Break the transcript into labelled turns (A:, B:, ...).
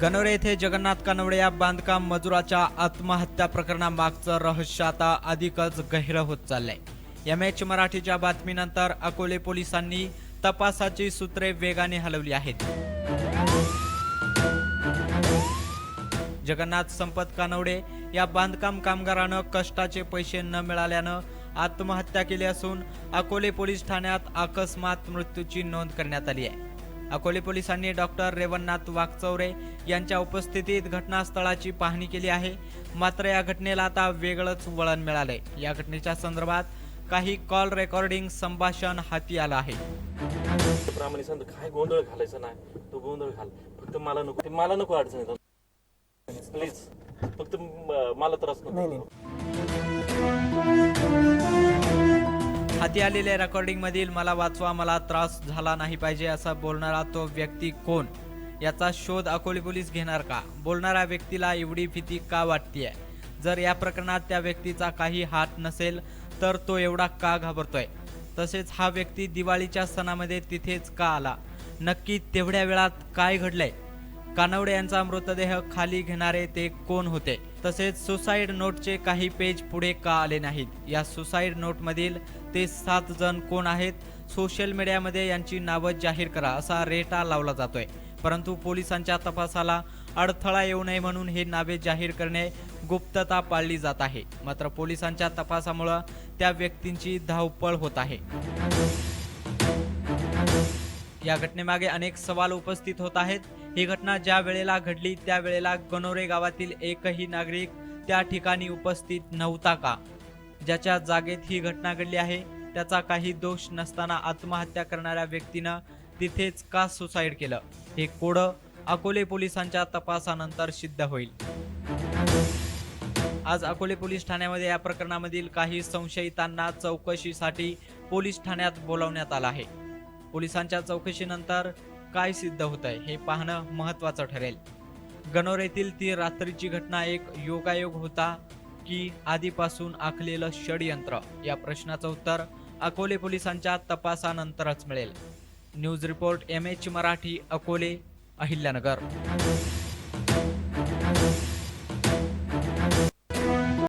A: गणोरे येथे जगन्नाथ कानवडे या बांधकाम मजुराच्या आत्महत्या प्रकरणामागचं रहस्य आता अधिकच गहिरं होत चाललंय. एम एच मराठीच्या बातमीनंतर अकोले पोलिसांनी तपासाची सूत्रे वेगाने हलवली आहेत. जगन्नाथ संपत कानवडे या बांधकाम कामगारानं कष्टाचे पैसे न मिळाल्यानं आत्महत्या केली असून अकोले पोलीस ठाण्यात अकस्मात मृत्यूची नोंद करण्यात आली आहे. अकोले पोलिसांनी डॉक्टर रेवणनाथ वागचौरे यांच्या उपस्थितीत घटनास्थळाची पाहणी केली आहे. मात्र या घटनेला आता वेगळंच वळण मिळालंय. या घटनेच्या संदर्भात काही कॉल रेकॉर्डिंग संभाषण हाती आलं आहे.
B: काय गोंधळ घालायचा नाही. तो गोंधळ घाल. फक्त मला नको. ते मला नको अडचण येतात प्लीज फक्त मला त्रास नको.
A: हाती आलेल्या रेकॉर्डिंग मधील मला वाचवा मला त्रास झाला नाही पाहिजे असा बोलणारा तो व्यक्ती कोण? याचा शोध अकोले पोलीस घेणार का? बोलणाऱ्या व्यक्तीला एवढी भीती का वाटतीये? जर या प्रकरणात त्या व्यक्तीचा काही हात नसेल तर तो एवढा का घाबरतोय? तसेच हा व्यक्ती दिवाळीच्या सणामध्ये तिथेच का आला? नक्की तेवढ्या वेळात काय घडलंय? कानवडे यांचा मृतदेह खाली घेणारे ते कोण होते? तसेच सुसाईड नोटचे काही पेज पुढे का आले नाहीत? या सुसाईड नोटमधील ते सात जण कोण आहेत? सोशल मीडियामध्ये यांची नावं जाहीर करा असा रेटा लावला जातोय. परंतु पोलिसांच्या तपासाला अडथळा येऊ नये म्हणून हे नावे जाहीर करणे गुप्तता पाळली जात आहे. मात्र पोलिसांच्या तपासामुळं त्या व्यक्तींची धावपळ होत आहे. या घटनेमागे अनेक सवाल उपस्थित होत आहेत. ही घटना ज्या वेळेला घडली त्या वेळेला गणोरे गावातील एकही नागरिक त्या ठिकाणी उपस्थित नव्हता का? ज्याच्या जागेत ही घटना घडली आहे त्याचा काही दोष नसताना आत्महत्या करणाऱ्या व्यक्तीनं तिथेच का सुसाईड केलं? हे कोडं अकोले पोलिसांच्या तपासानंतर सिद्ध होईल. आज अकोले पोलीस ठाण्यामध्ये या प्रकरणामधील काही संशयितांना चौकशीसाठी पोलीस ठाण्यात बोलावण्यात आलं आहे. पोलिसांच्या चौकशीनंतर काय सिद्ध होत आहे हे पाहणं महत्वाचं ठरेल. गणोरेतील ती रात्रीची घटना एक योगायोग होता की आधीपासून आखलेलं षडयंत्र. या प्रश्नाचं उत्तर अकोले पोलिसांच्या तपासानंतरच मिळेल. News report M H Marathi Akole Ahilyanagar.